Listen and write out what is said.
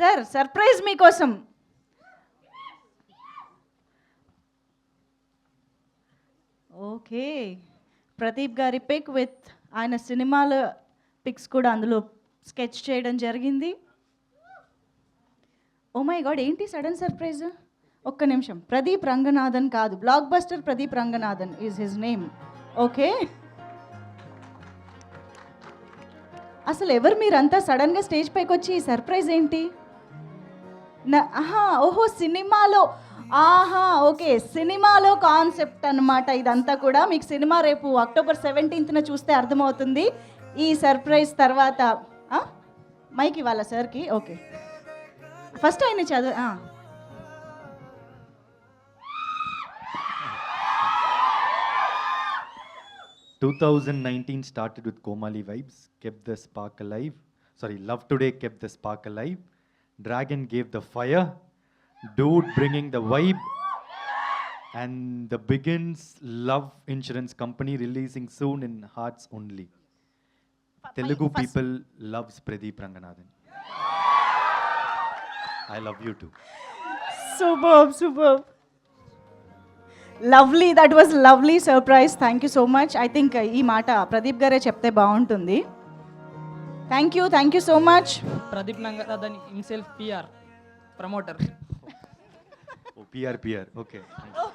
Sir surprise మీకోసం. Okay. Pradeep గారి pic with ఆయన సినిమాల పిక్స్ కూడా అందులో స్కెచ్ చేయడం జరిగింది. ఓ మై గాడ్ ఏంటి సడన్ సర్ప్రైజ్? ఒక్క నిమిషం. ప్రదీప్ రంగనాథన్ కాదు. Blockbuster Pradeep Ranganathan is his name okay. అసలు ఎవరు మీరంతా సడన్గా స్టేజ్ పైకి వచ్చి ఈ సర్ప్రైజ్ ఏంటి? ఓహో సినిమాలో ఆహా ఓకే సినిమాలో కాన్సెప్ట్ అన్నమాట ఇదంతా కూడా. మీకు సినిమా రేపు అక్టోబర్ సెవెంటీన్త్న చూస్తే అర్థమవుతుంది. ఈ సర్ప్రైజ్ తర్వాత మైక్ ఇవ్వాలా సార్కి? ఓకే. ఫస్ట్ ఆయన చదువు two thousand nineteen started with Comali vibes kept the spark live sorry love today kept the spark live. Dragon gave the fire. Dude bringing the vibe. And the Begins Love Insurance Company releasing soon in hearts only. Telugu people loves Pradeep Ranganathan. I love you too. Super super lovely that was lovely surprise thank you so much I think ఈ మాట ప్రదీప్ గారే చెప్తే బాగుంటుంది thank you thank you so much Pradeep Nangaradhan himself PR promoter Oh, PR, PR. Okay. Nice.